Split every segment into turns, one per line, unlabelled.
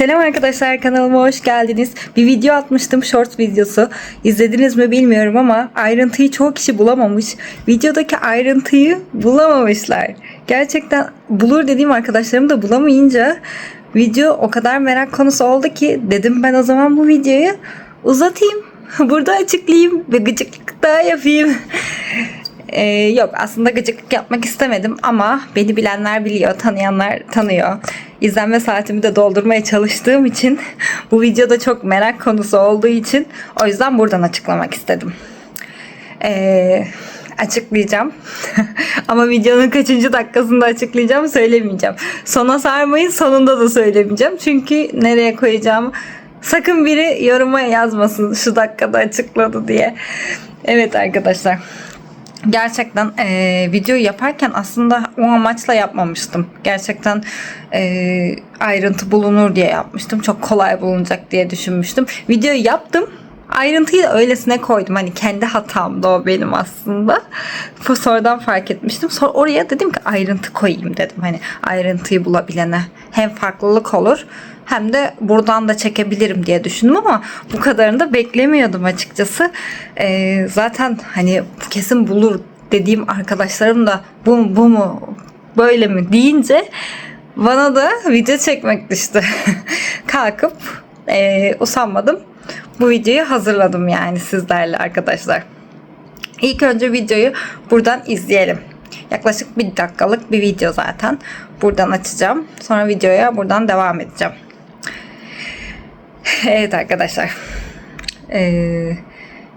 Selam arkadaşlar kanalıma hoş geldiniz. Bir video atmıştım short videosu. İzlediniz mi bilmiyorum ama ayrıntıyı çoğu kişi bulamamış. Videodaki ayrıntıyı bulamamışlar. Gerçekten bulur dediğim arkadaşlarım da bulamayınca video o kadar merak konusu oldu ki dedim ben o zaman bu videoyu uzatayım. Burada açıklayayım ve gıcıklık daha yapayım. Ee, yok aslında gıcıklık yapmak istemedim ama beni bilenler biliyor, tanıyanlar tanıyor. İzlenme saatimi de doldurmaya çalıştığım için bu videoda çok merak konusu olduğu için o yüzden buradan açıklamak istedim. Ee, açıklayacağım. Ama videonun kaçıncı dakikasında açıklayacağım söylemeyeceğim. Sona sarmayın sonunda da söylemeyeceğim. Çünkü nereye koyacağım sakın biri yoruma yazmasın şu dakikada açıkladı diye. Evet arkadaşlar gerçekten e, videoyu yaparken aslında o amaçla yapmamıştım. Gerçekten e, ayrıntı bulunur diye yapmıştım. Çok kolay bulunacak diye düşünmüştüm. Videoyu yaptım. Ayrıntıyı öylesine koydum. Hani kendi hatam da o benim aslında. Sonradan fark etmiştim. Sonra oraya dedim ki ayrıntı koyayım dedim. Hani ayrıntıyı bulabilene hem farklılık olur hem de buradan da çekebilirim diye düşündüm ama bu kadarını da beklemiyordum açıkçası. Ee, zaten hani kesin bulur dediğim arkadaşlarım da bu mu bu mu böyle mi deyince bana da video çekmek düştü. Kalkıp e, usanmadım. Bu videoyu hazırladım yani sizlerle arkadaşlar. İlk önce videoyu buradan izleyelim. Yaklaşık bir dakikalık bir video zaten. Buradan açacağım. Sonra videoya buradan devam edeceğim. evet arkadaşlar. Ee,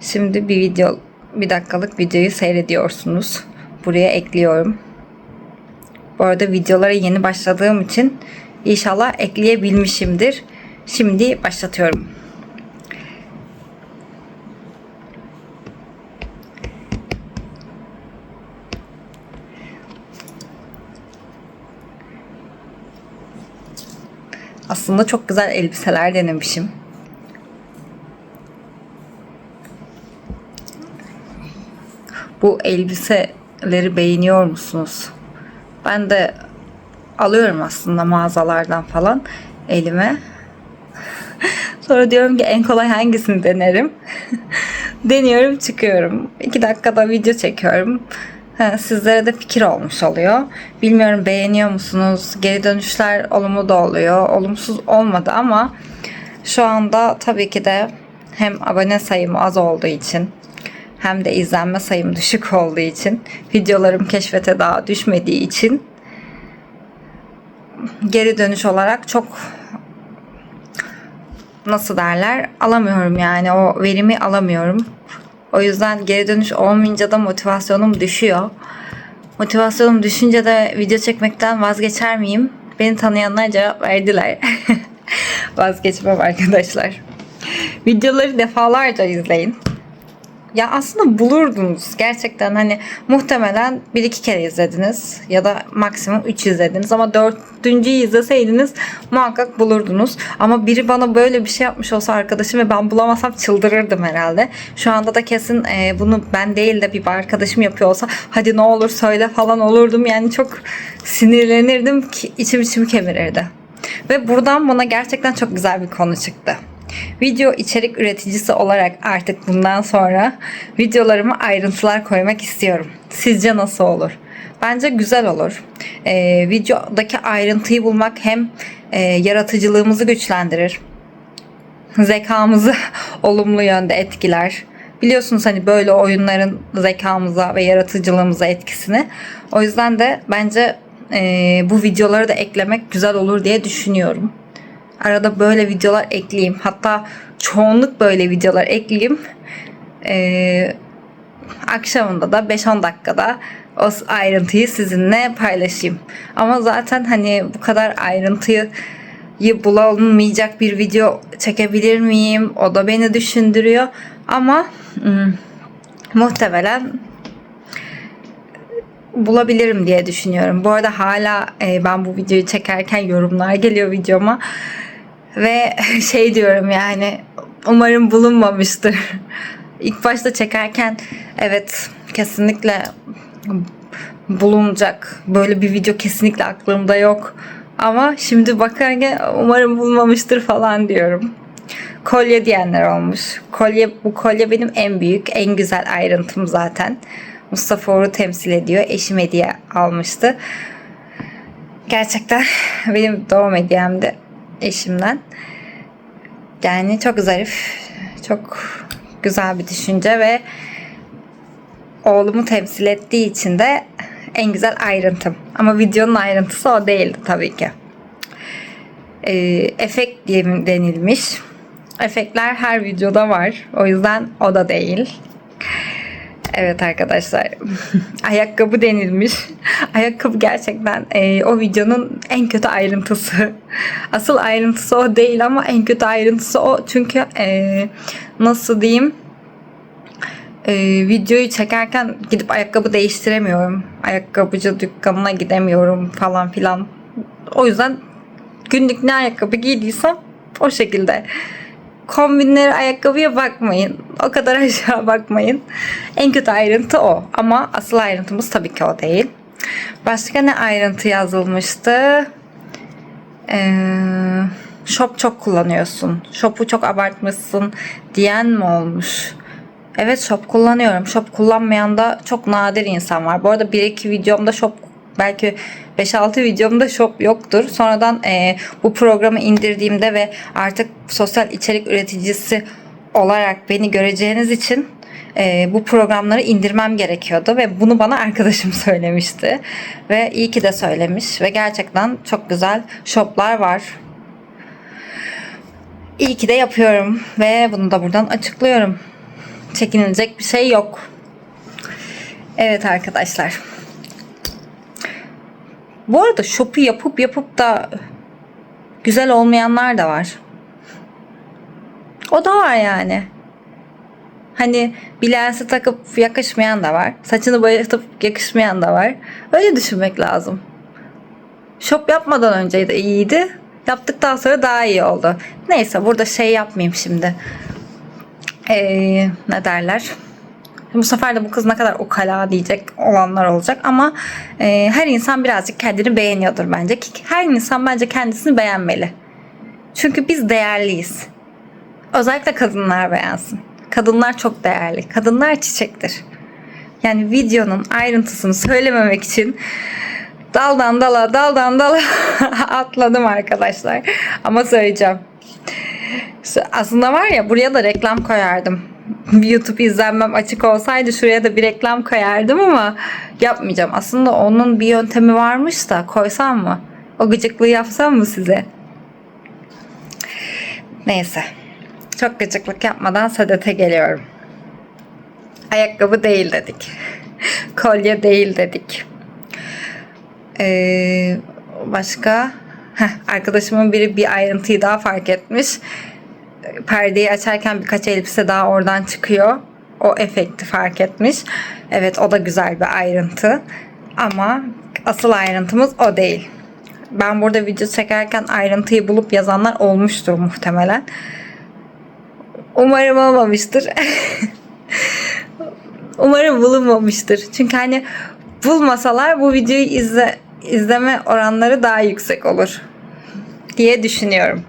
şimdi bir video bir dakikalık videoyu seyrediyorsunuz. Buraya ekliyorum. Bu arada videolara yeni başladığım için inşallah ekleyebilmişimdir. Şimdi başlatıyorum. Aslında çok güzel elbiseler denemişim. Bu elbiseleri beğeniyor musunuz? Ben de alıyorum aslında mağazalardan falan elime. Sonra diyorum ki en kolay hangisini denerim. Deniyorum çıkıyorum. 2 dakikada video çekiyorum. Sizlere de fikir olmuş oluyor. Bilmiyorum beğeniyor musunuz? Geri dönüşler olumlu da oluyor. Olumsuz olmadı ama şu anda tabii ki de hem abone sayım az olduğu için hem de izlenme sayım düşük olduğu için videolarım keşfete daha düşmediği için geri dönüş olarak çok nasıl derler alamıyorum yani o verimi alamıyorum. O yüzden geri dönüş olmayınca da motivasyonum düşüyor. Motivasyonum düşünce de video çekmekten vazgeçer miyim? Beni tanıyanlar cevap verdiler. Vazgeçmem arkadaşlar. Videoları defalarca izleyin. Ya aslında bulurdunuz. Gerçekten hani muhtemelen bir iki kere izlediniz ya da maksimum üç izlediniz ama dördüncüyü izleseydiniz muhakkak bulurdunuz. Ama biri bana böyle bir şey yapmış olsa arkadaşım ve ben bulamasam çıldırırdım herhalde. Şu anda da kesin e, bunu ben değil de bir arkadaşım yapıyor olsa hadi ne olur söyle falan olurdum. Yani çok sinirlenirdim ki içim içimi kemirirdi. Ve buradan bana gerçekten çok güzel bir konu çıktı. Video içerik üreticisi olarak artık bundan sonra videolarıma ayrıntılar koymak istiyorum. Sizce nasıl olur? Bence güzel olur. Ee, videodaki ayrıntıyı bulmak hem e, yaratıcılığımızı güçlendirir, zekamızı olumlu yönde etkiler. Biliyorsunuz hani böyle oyunların zekamıza ve yaratıcılığımıza etkisini. O yüzden de bence e, bu videoları da eklemek güzel olur diye düşünüyorum. Arada böyle videolar ekleyeyim. Hatta çoğunluk böyle videolar ekleyeyim. Ee, akşamında da 5-10 dakikada o ayrıntıyı sizinle paylaşayım. Ama zaten hani bu kadar ayrıntıyı bulamayacak bir video çekebilir miyim? O da beni düşündürüyor. Ama hmm, muhtemelen bulabilirim diye düşünüyorum. Bu arada hala e, ben bu videoyu çekerken yorumlar geliyor videoma. Ve şey diyorum yani umarım bulunmamıştır. İlk başta çekerken evet kesinlikle bulunacak böyle bir video kesinlikle aklımda yok Ama şimdi bakarken umarım bulmamıştır falan diyorum. Kolye diyenler olmuş. Kolye bu kolye benim en büyük, en güzel ayrıntım zaten. Mustafa Uğur'u temsil ediyor. Eşim hediye almıştı. Gerçekten benim doğum hediyemdi eşimden. Yani çok zarif, çok güzel bir düşünce ve oğlumu temsil ettiği için de en güzel ayrıntım. Ama videonun ayrıntısı o değildi tabii ki. Ee, efekt diye denilmiş. Efektler her videoda var. O yüzden o da değil. Evet arkadaşlar. Ayakkabı denilmiş. Ayakkabı gerçekten e, o videonun en kötü ayrıntısı. Asıl ayrıntısı o değil ama en kötü ayrıntısı o. Çünkü e, nasıl diyeyim? E, videoyu çekerken gidip ayakkabı değiştiremiyorum. Ayakkabıcı dükkanına gidemiyorum falan filan. O yüzden günlük ne ayakkabı giydiysem o şekilde kombinleri ayakkabıya bakmayın. O kadar aşağı bakmayın. En kötü ayrıntı o. Ama asıl ayrıntımız tabii ki o değil. Başka ne ayrıntı yazılmıştı? Ee, shop çok kullanıyorsun. Shop'u çok abartmışsın diyen mi olmuş? Evet shop kullanıyorum. Shop kullanmayan da çok nadir insan var. Bu arada bir iki videomda shop belki 5-6 videomda shop yoktur. Sonradan e, bu programı indirdiğimde ve artık sosyal içerik üreticisi olarak beni göreceğiniz için e, bu programları indirmem gerekiyordu ve bunu bana arkadaşım söylemişti. Ve iyi ki de söylemiş ve gerçekten çok güzel shoplar var. İyi ki de yapıyorum ve bunu da buradan açıklıyorum. Çekinilecek bir şey yok. Evet arkadaşlar. Bu arada shop'u yapıp yapıp da güzel olmayanlar da var. O da var yani. Hani bir lensi takıp yakışmayan da var. Saçını boyatıp yakışmayan da var. Öyle düşünmek lazım. Shop yapmadan önce de iyiydi. Yaptıktan sonra daha iyi oldu. Neyse burada şey yapmayayım şimdi. Ee, ne derler? Bu sefer de bu kız ne kadar ukala diyecek olanlar olacak ama e, her insan birazcık kendini beğeniyordur bence. Her insan bence kendisini beğenmeli. Çünkü biz değerliyiz. Özellikle kadınlar beğensin. Kadınlar çok değerli. Kadınlar çiçektir. Yani videonun ayrıntısını söylememek için daldan dala daldan dala atladım arkadaşlar. Ama söyleyeceğim. Aslında var ya buraya da reklam koyardım. YouTube izlenmem açık olsaydı şuraya da bir reklam koyardım ama yapmayacağım. Aslında onun bir yöntemi varmış da koysam mı? O gıcıklığı yapsam mı size? Neyse. Çok gıcıklık yapmadan sadete geliyorum. Ayakkabı değil dedik. Kolye değil dedik. Ee, başka? Heh, arkadaşımın biri bir ayrıntıyı daha fark etmiş perdeyi açarken birkaç elbise daha oradan çıkıyor. O efekti fark etmiş. Evet o da güzel bir ayrıntı. Ama asıl ayrıntımız o değil. Ben burada video çekerken ayrıntıyı bulup yazanlar olmuştur muhtemelen. Umarım olmamıştır. Umarım bulunmamıştır. Çünkü hani bulmasalar bu videoyu izle, izleme oranları daha yüksek olur diye düşünüyorum.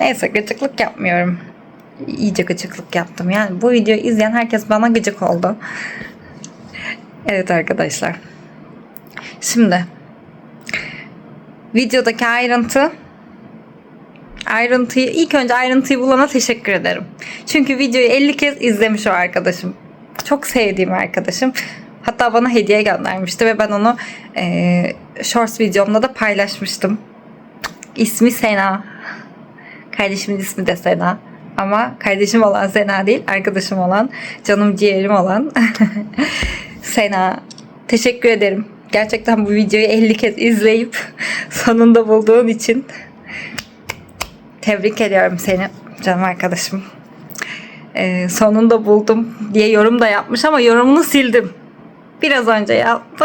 Neyse gıcıklık yapmıyorum. İyice gıcıklık yaptım. Yani bu videoyu izleyen herkes bana gıcık oldu. Evet arkadaşlar. Şimdi videodaki ayrıntı ayrıntıyı ilk önce ayrıntıyı bulana teşekkür ederim. Çünkü videoyu 50 kez izlemiş o arkadaşım. Çok sevdiğim arkadaşım. Hatta bana hediye göndermişti ve ben onu e, shorts videomda da paylaşmıştım. İsmi Sena. Kardeşimin ismi de Sena. Ama kardeşim olan Sena değil, arkadaşım olan, canım ciğerim olan Sena. Teşekkür ederim. Gerçekten bu videoyu 50 kez izleyip sonunda bulduğun için tebrik ediyorum seni canım arkadaşım. Ee, sonunda buldum diye yorum da yapmış ama yorumunu sildim. Biraz önce yaptı.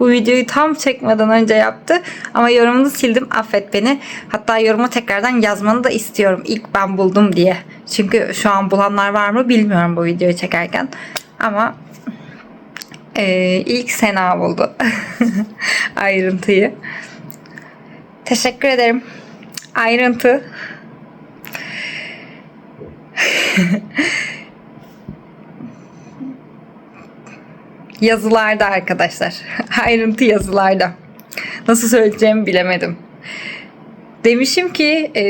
Bu videoyu tam çekmeden önce yaptı. Ama yorumunu sildim. Affet beni. Hatta yorumu tekrardan yazmanı da istiyorum. İlk ben buldum diye. Çünkü şu an bulanlar var mı bilmiyorum bu videoyu çekerken. Ama e, ilk Sena buldu. Ayrıntıyı. Teşekkür ederim. Ayrıntı. yazılarda arkadaşlar. Ayrıntı yazılarda. Nasıl söyleyeceğimi bilemedim. Demişim ki e,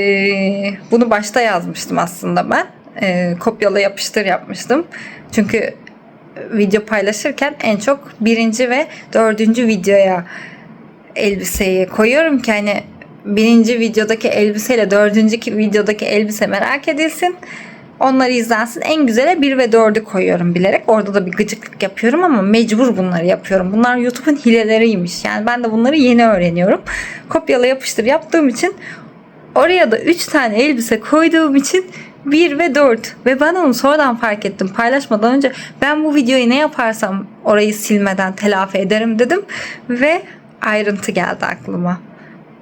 bunu başta yazmıştım aslında ben. E, kopyala yapıştır yapmıştım. Çünkü video paylaşırken en çok birinci ve dördüncü videoya elbiseyi koyuyorum ki hani birinci videodaki elbiseyle dördüncü videodaki elbise merak edilsin. Onları izlensin. En güzele 1 ve 4'ü koyuyorum bilerek. Orada da bir gıcıklık yapıyorum ama mecbur bunları yapıyorum. Bunlar YouTube'un hileleriymiş. Yani ben de bunları yeni öğreniyorum. Kopyala yapıştır yaptığım için oraya da 3 tane elbise koyduğum için 1 ve 4 ve ben onu sonradan fark ettim paylaşmadan önce ben bu videoyu ne yaparsam orayı silmeden telafi ederim dedim ve ayrıntı geldi aklıma.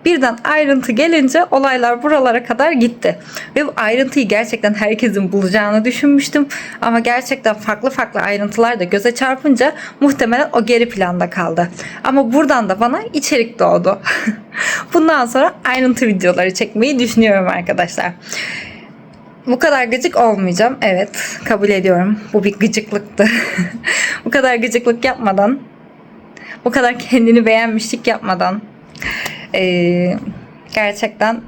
Birden ayrıntı gelince olaylar buralara kadar gitti. Ve bu ayrıntıyı gerçekten herkesin bulacağını düşünmüştüm. Ama gerçekten farklı farklı ayrıntılar da göze çarpınca muhtemelen o geri planda kaldı. Ama buradan da bana içerik doğdu. Bundan sonra ayrıntı videoları çekmeyi düşünüyorum arkadaşlar. Bu kadar gıcık olmayacağım. Evet, kabul ediyorum. Bu bir gıcıklıktı. bu kadar gıcıklık yapmadan, bu kadar kendini beğenmişlik yapmadan ee, gerçekten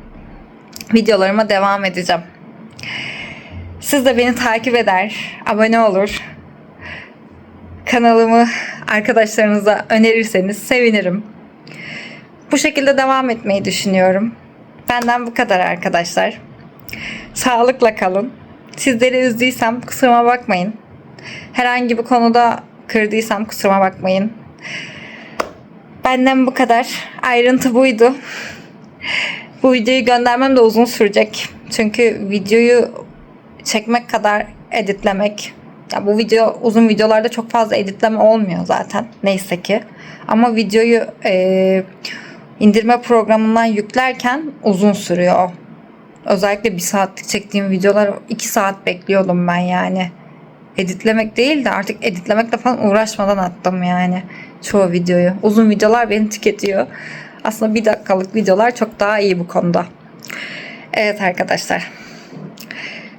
videolarıma devam edeceğim. Siz de beni takip eder, abone olur. Kanalımı arkadaşlarınıza önerirseniz sevinirim. Bu şekilde devam etmeyi düşünüyorum. Benden bu kadar arkadaşlar. Sağlıkla kalın. Sizleri üzdüysem kusuruma bakmayın. Herhangi bir konuda kırdıysam kusuruma bakmayın. Benden bu kadar. Ayrıntı buydu. Bu videoyu göndermem de uzun sürecek. Çünkü videoyu çekmek kadar editlemek. Ya bu video uzun videolarda çok fazla editleme olmuyor zaten. Neyse ki. Ama videoyu e, indirme programından yüklerken uzun sürüyor. Özellikle bir saatlik çektiğim videolar iki saat bekliyordum ben yani. Editlemek değil de artık editlemekle falan uğraşmadan attım yani çoğu videoyu. Uzun videolar beni tüketiyor. Aslında bir dakikalık videolar çok daha iyi bu konuda. Evet arkadaşlar.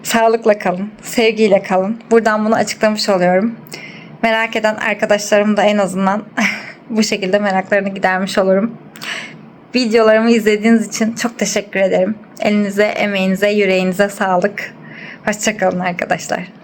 Sağlıkla kalın, sevgiyle kalın. Buradan bunu açıklamış oluyorum. Merak eden arkadaşlarım da en azından bu şekilde meraklarını gidermiş olurum. Videolarımı izlediğiniz için çok teşekkür ederim. Elinize, emeğinize, yüreğinize sağlık. Hoşçakalın arkadaşlar.